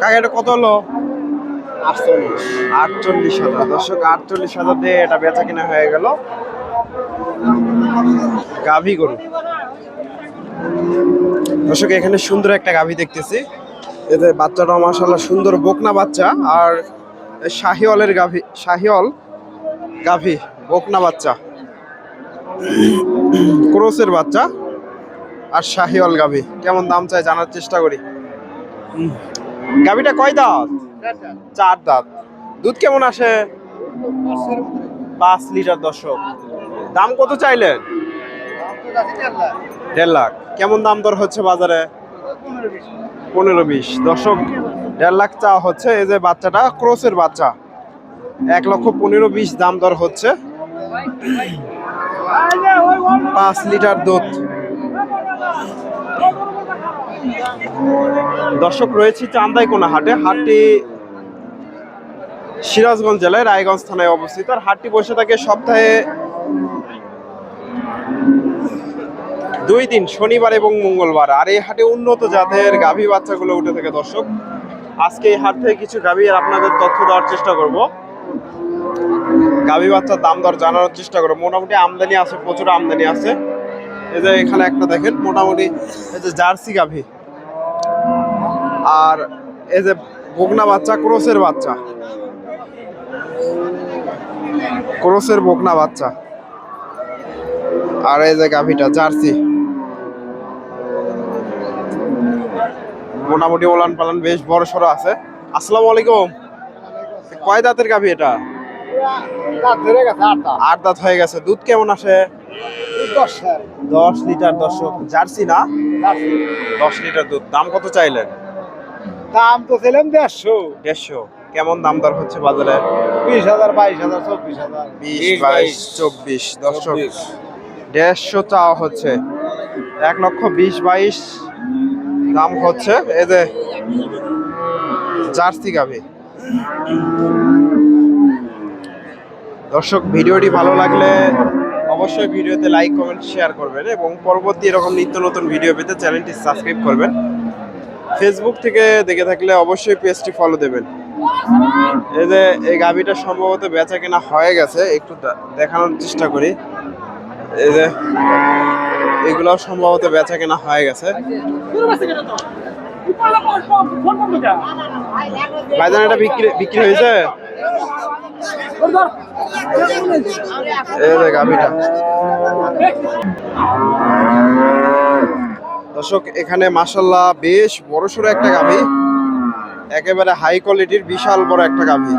কাকা, এটা কত হলো? আটচল্লিশ হাজার। দর্শক, আটচল্লিশ হাজার দিয়ে এটা বেচা কিনা হয়ে গেল। গাভী গরু। দর্শক, এখানে সুন্দর একটা গাভী দেখতেছি। এতে বাচ্চাটা মাসাল্লাহ সুন্দর বকনা বাচ্চা, আর শাহিওয়ালের গাভী শাহিওয়াল গাভী, বকনা বাচ্চা। ক্রোসের বাচ্চা, আর শাহিওয়াল গাভী। কেমন দাম চাই জানার চেষ্টা করি। গাভীটা কয় দাঁত? চার দাঁত। দুধ কেমন আসে? পাঁচ লিটার দর্শক। দাম কত চাইলেন? দেড় লাখ। কেমন দাম দর হচ্ছে বাজারে? পনেরো বিশ। দর্শক, দেড় লাখ চা হচ্ছে, এই যে বাচ্চাটা, ক্রোসের বাচ্চা। এক লক্ষ পনেরো বিশ দাম দর হচ্ছে। পাঁচ লিটার দুধ। দর্শক রয়েছে চান্দাইকোনা হাটে হাটটি সিরাজগঞ্জ জেলায় রায়গঞ্জ থানায় অবস্থিত। আর হাটটি বসে থাকে সপ্তাহে দুই দিন, শনিবার এবং মঙ্গলবার। আর এই হাটে উন্নত জাতের গাভী বাচ্চাগুলো উঠে থাকে দর্শক। আজকে এই হাট থেকে কিছু গাভী আর আপনাদের তথ্য দেওয়ার চেষ্টা করব। গাভী বাচ্চার দাম দর জানানোর চেষ্টা করব। মোটামুটি আমদানি আছে, প্রচুর আমদানি আছে। এই যে এখানে একটা দেখেন, মোটামুটি এই যে জার্সি গাভী। আর এই যে বকনা বাচ্চা ক্রোসের বাচ্চা। ক্রোসের বকনা বাচ্চা। আর এই যে গাভীটা জার্সি। মোটামুটি ওলান পালান বেশ বড় সড়ো আছে। আসসালামু আলাইকুম। কয় দাঁতের গাভী এটা? আট দাঁত হয়ে গেছে। দুধ কেমন আসে? দশ লিটার দর্শক। জার্সি না? দশ লিটার দুধ। দাম কত চাইলেন? দাম তো ছিলাম দেড়শো। দেড়শো। কেমন দাম দর হচ্ছে বাজারে? বিশ হাজার বাইশ হাজার চব্বিশ হাজার। বিশ বাইশ চব্বিশ। দর্শক দেড়শো চাওয়া হচ্ছে। এক লক্ষ বিশ বাইশ দাম হচ্ছে। এই যে জার্সি গাভি। দর্শক ভিডিওটি ভালো লাগলে অবশ্যই ভিডিওতে লাইক কমেন্ট শেয়ার করবেন এবং পরবর্তী এরকম নিত্য নতুন ভিডিও পেতে চ্যানেলটি সাবস্ক্রাইব করবেন। ফেসবুক থেকে দেখে থাকলে অবশ্যই পেজটি ফলো দেবেন। এই যে এই গাভিটা সম্ভবত বেচা কেনা হয়ে গেছে, একটু দেখানোর চেষ্টা করি। এই যে এগুলো সম্ভবত বেচা কেনা হয়ে গেছে। ভাইজান, এটা বিক্রি বিক্রি হয়েছে? এই যে গাভিটা। দর্শক, এখানে মাসাল্লাহ বেশ বড়সড় একটা গাভি। একেবারে হাই কোয়ালিটির বিশাল বড় একটা গাভি।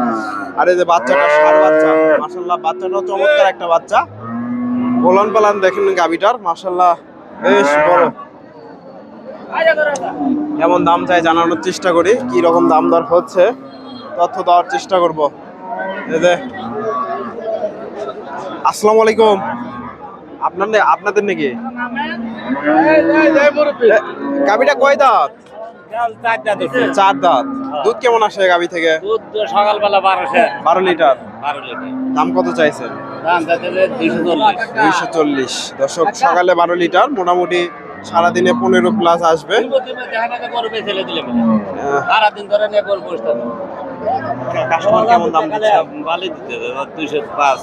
আর এই যে বাচ্চাটা সার বাচ্চা মাসাল্লাহ বাচ্চাটাও চমৎকার একটা বাচ্চা। গোলান পালান দেখেন গাভিটার মাসাল্লাহ বেশ বড়। কেমন দাম চাই জানানোর চেষ্টা করি, কি রকম দাম দর হচ্ছে, তথ্য দেওয়ার চেষ্টা করব। যে, আসসালামু আলাইকুম। আপনার আপনাদের নাকি? এ, গাভিটা কয় দাঁত? চার দাঁত দুধ কেমন আসে গাভি থেকে? দুধ সকালবেলা বারোশো। বারো লিটার? বারো লিটার। দাম কত চাইছেন দাম দুইশো চল্লিশ। চল্লিশ। দর্শক সকালে বারো লিটার মোটামুটি সারাদিনে পনেরো প্লাস আসবে। ছেলে সারাদিন ধরে নিয়ে গরু কাস্টমার কেমন দাম দিচ্ছে? দুইশো পাঁচ।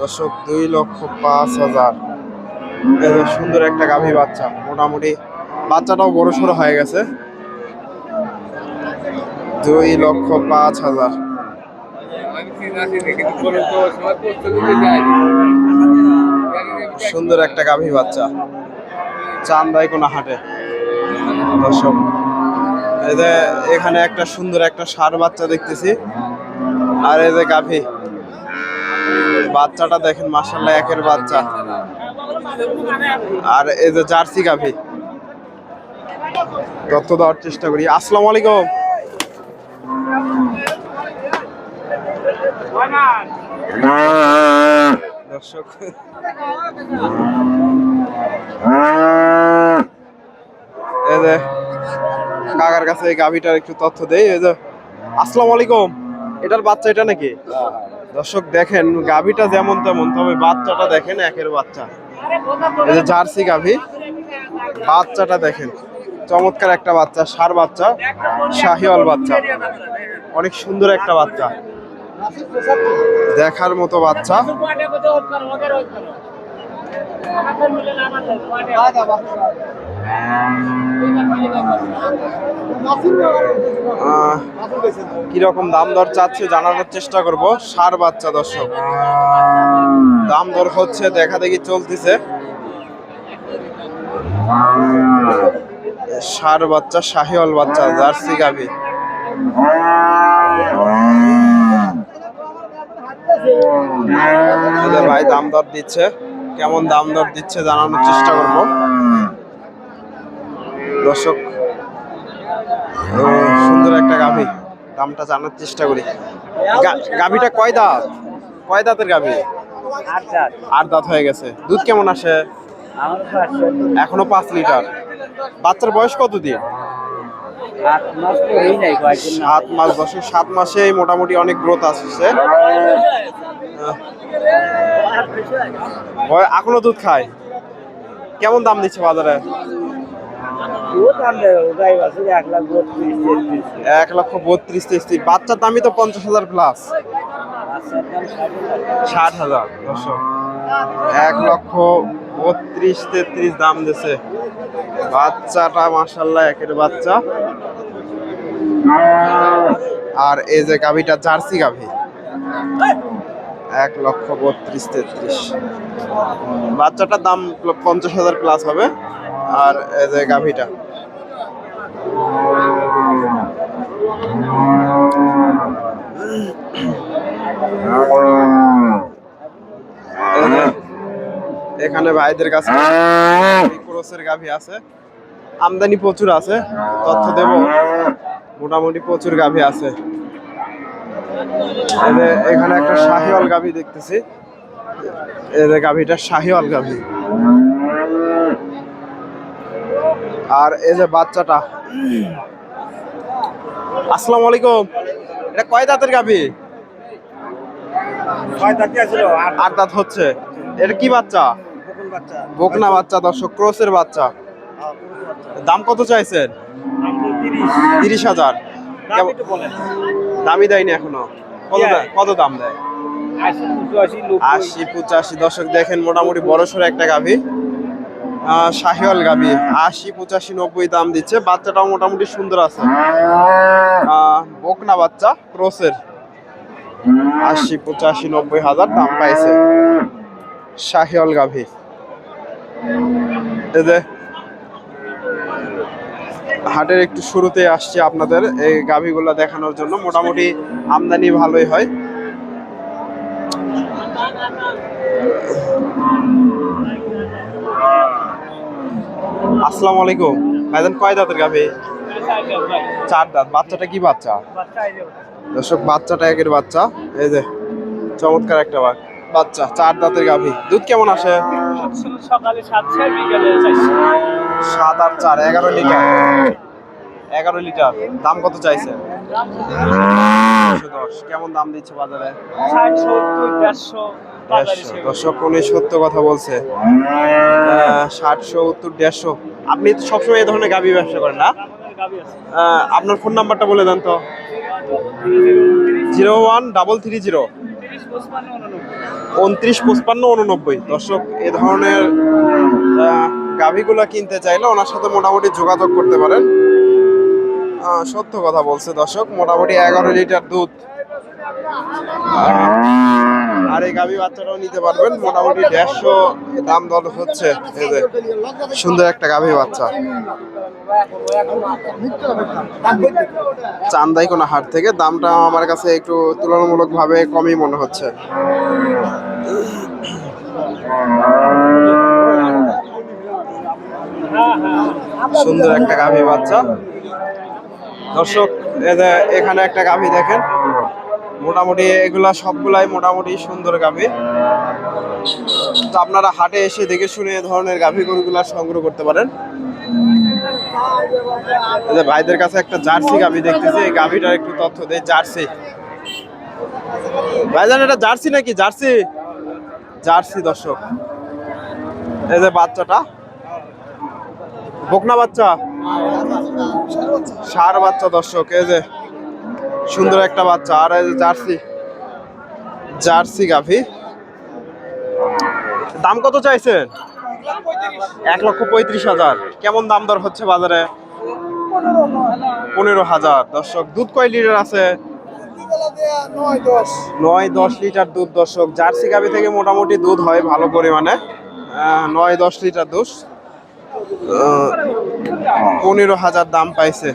দর্শক দুই লক্ষ পাঁচ হাজার। সুন্দর একটা গাভী বাচ্চা। মোটামুটি বাচ্চাটাও বড় সড়ো হয়ে গেছে। দুই লক্ষ পাঁচ হাজার। সুন্দর একটা গাভী বাচ্চা। চান্দাই কোনো হাটে। দর্শক এখানে একটা সুন্দর একটা ষাঁড় বাচ্চা দেখতেছি। আর এই যে গাভী, বাচ্চাটা দেখেন মাসাল্লাহ একের বাচ্চা। আর এই যে জার্সি গাভী। তথ্য দেওয়ার চেষ্টা করি। আসসালামু আলাইকুম। দর্শক। এই যে কাকার কাছে এই গাভীটার একটু তথ্য দেই। এই যে, আসসালামু আলাইকুম। এটার বাচ্চা এটা নাকি? দর্শক দেখেন, গাভীটা যেমন তেমন, তবে বাচ্চাটা দেখেন একের বাচ্চা। এই জার্সি গাভি, বাচ্চাটা দেখেন, চমৎকার একটা বাচ্চা, সার বাচ্চা, শাহিওয়াল বাচ্চা। অনেক সুন্দর একটা বাচ্চা। দেখার মতো বাচ্চা। কীরকম দাম দর চাচ্ছে জানানোর চেষ্টা করব। সার বাচ্চা দর্শক। দাম দর হচ্ছে, দেখা দেখি চলতেছে। সার বাচ্চা, শাহিওয়াল বাচ্চা, জার্সি গাভি। ভাই দাম দর দিচ্ছে, কেমন দাম দর দিচ্ছে জানানোর চেষ্টা করব। দর্শক সুন্দর একটা গাভি। দামটা জানার চেষ্টা করি। গাভিটা কয় দাঁত? কয় দাঁতের গাভি? আট দাঁত। হয়ে গেছে। দুধ কেমন আসে? এখনও পাঁচ লিটার। বাচ্চার বয়স কত দিন সাত মাস বয়সে সাত মাসে মোটামুটি অনেক গ্রোথ আসছে। এখনও দুধ খায়? কেমন দাম দিচ্ছে বাজারে? এক লক্ষ বত্রিশ তেত্রিশ। বাচ্চার দামই তো পঞ্চাশ হাজার প্লাস ষাট হাজার, দর্শক। এক লক্ষ বত্রিশ তেত্রিশ দাম দিছে। বাচ্চাটা মাসাল্লাহ একের বাচ্চা। আর এই যে গাভিটা, জার্সি গাভি। এক লক্ষ বত্রিশ তেত্রিশ। বাচ্চাটার দাম পঞ্চাশ হাজার প্লাস হবে। আর যে গাভিটা। এখানে ভাইদের কাছে ক্রোসের গাভী আছে। আমদানি প্রচুর আছে, তথ্য দেব। মোটামুটি প্রচুর গাভী আছে। এখানে একটা শাহিওয়াল গাভী দেখতেছি। যে গাভিটা শাহিওয়াল গাভি। আর এই যে বাচ্চাটা। আসসালামু আলাইকুম। এটা কয় দাঁতের গাভি? আট। দাঁত হচ্ছে। এটা কি বাচ্চা? বকনা বাচ্চা দর্শক ক্রোসের বাচ্চা। দাম কত চাইছেন? তিরিশ। হাজার। দামি দেয়নি এখনও। কত কত দাম দেয়? আশি পঁচাশি দশক দেখেন মোটামুটি বড় সড়ো একটা গাভি। শাহিওয়াল গাভি। আশি, পঁচাশি, নব্বই দাম দিচ্ছে। বাচ্চাটাও মোটামুটি সুন্দর আছে। বকনা বাচ্চা, ক্রোসের। আশি, পঁচাশি, নব্বই হাজার দাম পাইছে। শাহিওয়াল গাভি। হাটের একটু শুরুতে আসছে আপনাদের এই গাভিগুলো দেখানোর জন্য। মোটামুটি আমদানি ভালোই হয়। আসসালামু আলাইকুম। ভাইজান কয় দাঁতের গাভি? চার দাঁত। বাচ্চাটা কি বাচ্চা? দর্শক বাচ্চাটা একের বাচ্চা। এই যে চমৎকার একটা বা- বাচ্চা চার দাঁতের গাভি। দুধ কেমন আসে? সকালে সাত আট চার। এগারো লিটার। এগারো লিটার। দাম কত চাইছে? কেমন দাম দিচ্ছে বাজারে? ষাট সত্তর। দর্শক উনি সত্য কথা বলছে। আহ, ষাট সত্তর দেড়শো। আপনি তো সবসময় এই ধরনের গাভি ব্যবসা করেন না? আপনার ফোন নাম্বারটা বলে দেন তো। Zero one double three zero. উনত্রিশ পঁচপান্ন উননব্বই। দর্শক এ ধরনের গাভীগুলো কিনতে চাইলে ওনার সাথে মোটামুটি যোগাযোগ করতে পারেন। সত্য কথা বলছে দর্শক মোটামুটি এগারো লিটার দুধ। আর এই গাভী বাচ্চাটাও নিতে পারবেন। মোটামুটি দেড়শো দাম দর হচ্ছে। এই সুন্দর একটা গাভী বাচ্চা। চান্দাই কোনো হাট থেকে। দামটা আমার কাছে একটু তুলনামূলকভাবে কমই মনে হচ্ছে। সুন্দর একটা গাভী বাচ্চা। দর্শক এখানে একটা গাভী দেখেন। মোটামুটি এগুলা সবগুলাই মোটামুটি সুন্দর গাভী। তো আপনারা হাটে এসে দেখে শুনে এ ধরনের গাভী গরুগুলা সংগ্রহ করতে পারেন। ভাইদের কাছে একটা জার্সি গাভী দেখতেছি, এই গাভীটার একটু তথ্য দেয় জার্সি। ভাইজান, এটা জার্সি নাকি? জার্সি? জার্সি, দর্শক। এই যে বাচ্চাটা। বকনা বাচ্চা? সার বাচ্চা, দর্শক, এই যে সুন্দর একটা বাচ্চা। আর জার্সি। জার্সি গাভি। দাম কত চাইছেন? এক লক্ষ পঁয়ত্রিশ হাজার। কেমন দাম দর হচ্ছে বাজারে? পনেরো হাজার। দর্শক, দুধ কয় লিটার আছে? নয় দশ লিটার দুধ দর্শক। জার্সি গাভি থেকে মোটামুটি দুধ হয় ভালো পরিমাণে। নয় দশ লিটার দুধ। পনেরো হাজার দাম পাইছে।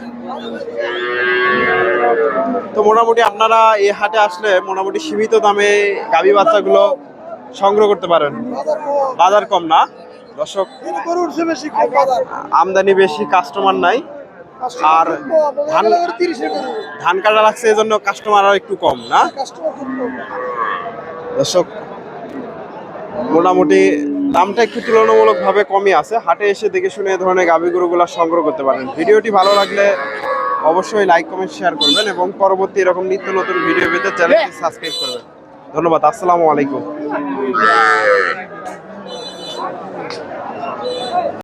তো মোটামুটি আপনারা এই হাটে আসলে মোটামুটি সীমিত দামে গাভী বাচ্চাগুলো সংগ্রহ করতে পারেন। বাজার কম না। দর্শক, আমদানি বেশি কাস্টমার নাই। আর ধান ধান কাটা লাগছে এই জন্য কাস্টমার আর একটু কম, না? দর্শক, মোটামুটি দামটা একটু তুলনামূলকভাবে কমই আছে। হাটে এসে দেখে শুনে এই ধরনের গাভী গরুগুলো সংগ্রহ করতে পারেন। ভিডিওটি ভালো লাগলে অবশ্যই লাইক কমেন্ট শেয়ার করবেন এবং পরবর্তী এরকম নিত্য নতুন ভিডিও পেতে চ্যানেলটি সাবস্ক্রাইব করবেন। ধন্যবাদ আসসালামু আলাইকুম।